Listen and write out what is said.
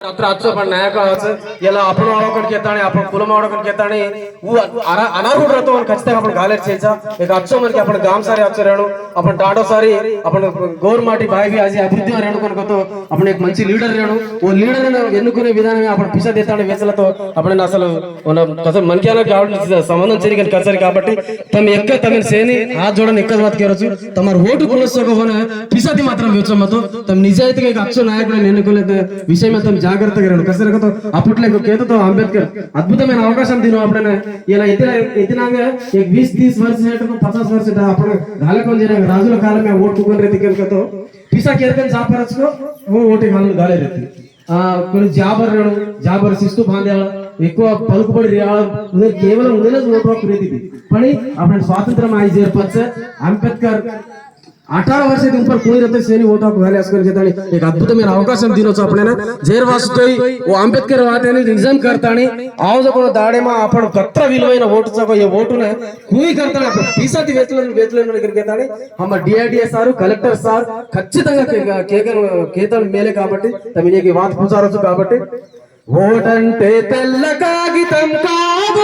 ಹತ್ರ ಹಚ್ಚೋ ಬಣ್ಣ ನಾಯಕ ಹಚ್ಚ ಎಲ್ಲ ಅಪ್ಪನ ఆడొకడికి ఎత్తాని అప్పుడు కులం ఆడొకడికి ఎత్తాని అనార్హుడు రతో ఖచ్చితంగా అప్పుడు గాలేట్ చేయించా ఇక అచ్చో మనకి అప్పుడు గాం సారి వచ్చారు అప్పుడు డాడో సారి అప్పుడు గోర్ మాటి బాయి అది అభివృద్ధి రేణు కొనుకోతో అప్పుడు నీకు మంచి లీడర్ రేణు ఓ లీడర్ ఎన్నుకునే విధానమే అప్పుడు పిస తెత్తాడు వేసలతో అప్పుడు నేను అసలు ఉన్న అసలు మనకి కావాలి సంబంధం చేయని కసరి కాబట్టి తమ ఎక్క తమ సేని ఆ జోడని ఎక్క బతికేరొచ్చు తమ ఓటు కులస్తోకపోయిన పిసది మాత్రం విచ్చమ్మతో తమ నిజాయితీగా ఇక అచ్చు నాయకులను ఎన్నుకోలేదు విషయం తమ జాగ్రత్తగా రండి. కసిరకతో అప్పట్లో కేతతో అంబేద్కర్ అద్భుతమైన అవకాశం తిను అప్పుడనే. ఇలా ఎత్తిన ఎత్తినాక బీస్ తీస్ వర్ష పచాస్ వర్ష అప్పుడు గాలకం చేయడం రాజుల కాలమే ఓటుకొని రెత్తి కేలకతో పీసా కేరకని సాపరచుకో ఓ ఓటి హాలు గాలే రెత్తి కొన్ని జాబర్ జాబర్ శిస్తు బాంధ్యాల ఎక్కువ పలుకుబడి రావడం కేవలం ఉండలేదు ప్రీతిది పని అప్పుడు స్వాతంత్రం ఆయన చేరపచ్చ అంబేద్కర్ అఠార వర్షం ఇంపర్ ಕೋಯಿ ರತೆ ಸೇರಿ ವೋಟ್ ಹಾಕಿ ವ್ಯಾಲಿ ಹಾಸ್ಕೊಂಡು అద్భుతమైన అవకాశం తినొచ్చు అప్పుడైనా. జైర్వాసుతోయ్ ఓ అంబేద్కర్ వాటిని నిజం కడతాని ఆవుదకున దాడేమా అప్పుడు కత్ర విలువైన ఓటు సభ ఈ ఓటునే కూయి కర్తాని అప్పుడు పీసాతి వేతులను వేతులను దగ్గర కేతాని అమ్మ డిఐడిఏ సార్ కలెక్టర్ సార్ ఖచ్చితంగా కేకను కేతాను మేలే కాబట్టి తమినికి వాత పూజారొచ్చు కాబట్టి. ఓటంటే తెల్ల కాగితం కాదు